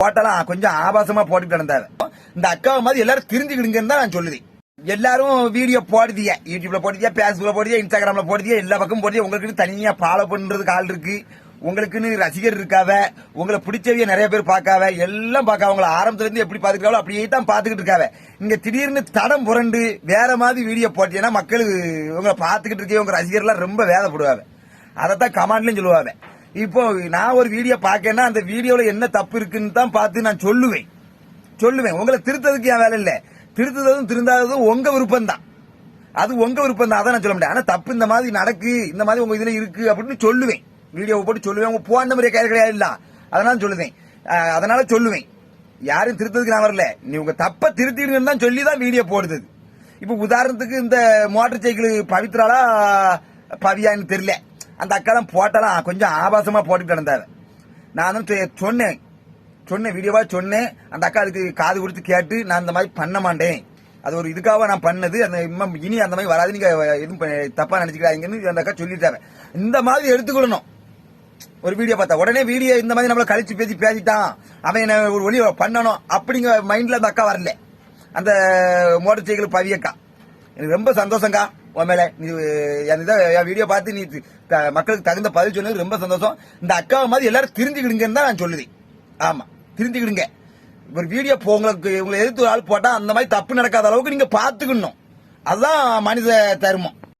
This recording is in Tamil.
போட்டெல்லாம் கொஞ்சம் ஆபாசமா போட்டுட்டு நடந்தாரு. இந்த அக்காவை மாதிரி எல்லாரும் தெரிஞ்சுக்கிடுங்கன்னு தான் நான் சொல்லுது எல்லாரும் வீடியோ போடுதியா யூடியூப்ல போடுதியா பேஸ்புக்ல போடுதியா இன்ஸ்டாகிராம்ல போடுதியா எல்லா பக்கம் போடுதியா உங்களுக்கு தனியா ஃபாலோ பண்றதுக்கு ஆள் இருக்கு. உங்களுக்குன்னு ரசிகர் இருக்காவ உங்களை பிடிச்சவிய நிறைய பேர் பார்க்காவ எல்லாம் பார்க்காவ உங்களை ஆரம்பத்துல இருந்து எப்படி பாத்துக்கிட்டாலும் அப்படியே தான் பாத்துக்கிட்டு இருக்காவ. இங்க திடீர்னு தடம் புரண்டு வேற மாதிரி வீடியோ போட்டீங்கன்னா மக்கள் உங்களை பாத்துக்கிட்டு இருக்கே உங்க ரசிகர்லாம் ரொம்ப வேதப்படுவாங்க அதைத்தான் கமாண்ட்லயும் சொல்லுவாங்க இப்போ நான் ஒரு வீடியோ பார்க்கேன்னா அந்த வீடியோல என்ன தப்பு இருக்குன்னு தான் பார்த்து நான் சொல்லுவேன். சொல்லுவேன். உங்களை திருத்ததுக்கு என் வேலை இல்லை. திருத்துறதும் திருந்தாததும் உங்க விருப்பம் தான் அது உங்க விருப்பம் தான் அதை நான் சொல்ல முடியாது ஆனா தப்பு இந்த மாதிரி நடக்கு இந்த மாதிரி உங்க இதுல இருக்கு அப்படின்னு சொல்லுவேன். வீடியோவை போட்டு சொல்லுவேன். உங்க போன நம்பர் கையில் கிடையாது இல்ல. அதனால சொல்லுவேன். அதனால சொல்லுவேன். யாரும் திருத்ததுக்கு நான் வரல. நீ உங்க தப்ப திருத்திடுங்கன்னு தான் சொல்லி தான் வீடியோ போடுது இப்ப உதாரணத்துக்கு இந்த மோட்டர் சைக்கிள் பவித்ராலா பவியான்னு தெரியல. அந்த அக்காலாம் போட்டலாம் கொஞ்சம் ஆபாசமாக போட்டுக்கிட்டு நடந்தாரு. நான் வந்து சொன்னேன். சொன்னேன் வீடியோவாக சொன்னேன். அந்த அக்கா அதுக்கு காது கொடுத்து கேட்டு நான் இந்த மாதிரி பண்ண மாட்டேன். அது ஒரு இதுக்காக நான் பண்ணது. அந்த இனி அந்த மாதிரி வராது. நீங்கள் எதுவும் தப்பாக நினச்சிக்கிறாங்கன்னு அந்த அக்கா சொல்லிட்டாங்க இந்த மாதிரி எடுத்துக்கொள்ளணும். ஒரு வீடியோ பார்த்தா உடனே வீடியோ இந்த மாதிரி நம்மளை கழிச்சு பேசி பேசிட்டான். அவன் என்ன ஒரு ஒளி பண்ணணும் அப்படிங்கிற மைண்டில் அந்த அக்கா வரல. அந்த மோட்டர் சைக்கிள் பவியக்கா. எனக்கு ரொம்ப சந்தோஷம்க்கா உன் மேல. நீ என் இதை என் வீடியோ பார்த்து நீ த- மக்களுக்கு தகுந்த பதில் சொன்னது ரொம்ப சந்தோஷம். இந்த அக்காவை மாதிரி எல்லாரும் தெரிஞ்சுக்கிடுங்கன்னு தான் நான் சொல்லுது. ஆமா தெரிஞ்சுக்கிடுங்க. ஒரு வீடியோ போ உங்களுக்கு உங்களை எதிர்த்து ஒரு ஆள் போட்டா அந்த மாதிரி தப்பு நடக்காத அளவுக்கு நீங்க பாத்துக்கணும் அதுதான் மனித தர்மம்.